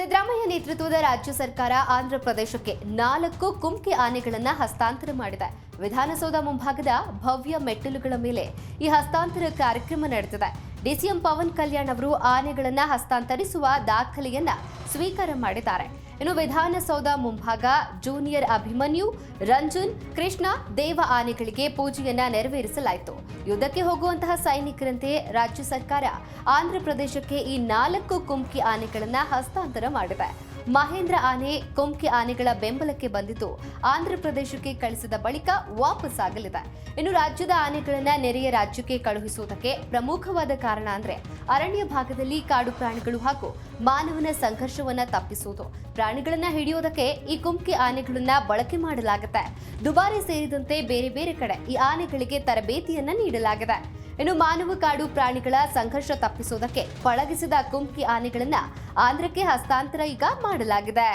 ಸಿದ್ದರಾಮಯ್ಯ ನೇತೃತ್ವದ ರಾಜ್ಯ ಸರ್ಕಾರ ಆಂಧ್ರ ಪ್ರದೇಶಕ್ಕೆ ನಾಲ್ಕು ಕುಮ್ಕಿ ಆನೆಗಳನ್ನ ಹಸ್ತಾಂತರ ಮಾಡಿದೆ. ವಿಧಾನಸೌಧ ಮುಂಭಾಗದ ಭವ್ಯ ಮೆಟ್ಟಿಲುಗಳ ಮೇಲೆ ಈ ಹಸ್ತಾಂತರ ಕಾರ್ಯಕ್ರಮ ನಡೆದಿದೆ. ಡಿಸಿಎಂ ಪವನ್ ಕಲ್ಯಾಣ್ ಅವರು ಆನೆಗಳನ್ನ ಹಸ್ತಾಂತರಿಸುವ ದಾಖಲೆಯನ್ನ ಸ್ವೀಕಾರ ಮಾಡಿದ್ದಾರೆ. ಇನ್ನು ವಿಧಾನಸೌಧ ಮುಂಭಾಗ ಜೂನಿಯರ್ ಅಭಿಮನ್ಯು, ರಂಜನ್, ಕೃಷ್ಣ, ದೇವ ಆನೆಗಳಿಗೆ ಪೂಜೆಯನ್ನ ನೆರವೇರಿಸಲಾಯಿತು. ಯುದ್ಧಕ್ಕೆ ಹೋಗುವಂತಹ ಸೈನಿಕರಂತೆ ರಾಜ್ಯ ಸರ್ಕಾರ ಆಂಧ್ರ ಪ್ರದೇಶಕ್ಕೆ ಈ ನಾಲ್ಕು ಕುಮ್ಕಿ ಆನೆಗಳನ್ನ ಹಸ್ತಾಂತರ ಮಾಡಿದೆ. ಮಹೇಂದ್ರ ಆನೆ, ಕೊಂಕೆ ಆನೆಗಳ ಬೆಂಬಲಕ್ಕೆ ಬಂದಿದ್ದು ಆಂಧ್ರ ಪ್ರದೇಶಕ್ಕೆ ಕಳಿಸಿದ ಬಳಿಕ ವಾಪಸ್ ಆಗಲಿದೆ. ಇನ್ನು ರಾಜ್ಯದ ಆನೆಗಳನ್ನ ನೆರೆಯ ರಾಜ್ಯಕ್ಕೆ ಕಳುಹಿಸುವುದಕ್ಕೆ ಪ್ರಮುಖವಾದ ಕಾರಣ ಅಂದ್ರೆ ಅರಣ್ಯ ಭಾಗದಲ್ಲಿ ಕಾಡು ಪ್ರಾಣಿಗಳು ಹಾಗೂ ಮಾನವನ ಸಂಘರ್ಷವನ್ನ ತಪ್ಪಿಸುವುದು. ಪ್ರಾಣಿಗಳನ್ನ ಹಿಡಿಯೋದಕ್ಕೆ ಈ ಕುಂಕಿ ಆನೆಗಳನ್ನ ಬಳಕೆ ಮಾಡಲಾಗುತ್ತೆ. ದುಬಾರಿ ಸೇರಿದಂತೆ ಬೇರೆ ಬೇರೆ ಕಡೆ ಈ ಆನೆಗಳಿಗೆ ತರಬೇತಿಯನ್ನ ನೀಡಲಾಗಿದೆ. ಇನ್ನು ಮಾನವ ಕಾಡು ಪ್ರಾಣಿಗಳ ಸಂಘರ್ಷ ತಪ್ಪಿಸುವುದಕ್ಕೆ ಪಳಗಿಸಿದ ಕುಂಕಿ ಆನೆಗಳನ್ನ ಆಂಧ್ರಕ್ಕೆ ಹಸ್ತಾಂತರ ಈಗ ಮಾಡಲಾಗಿದೆ.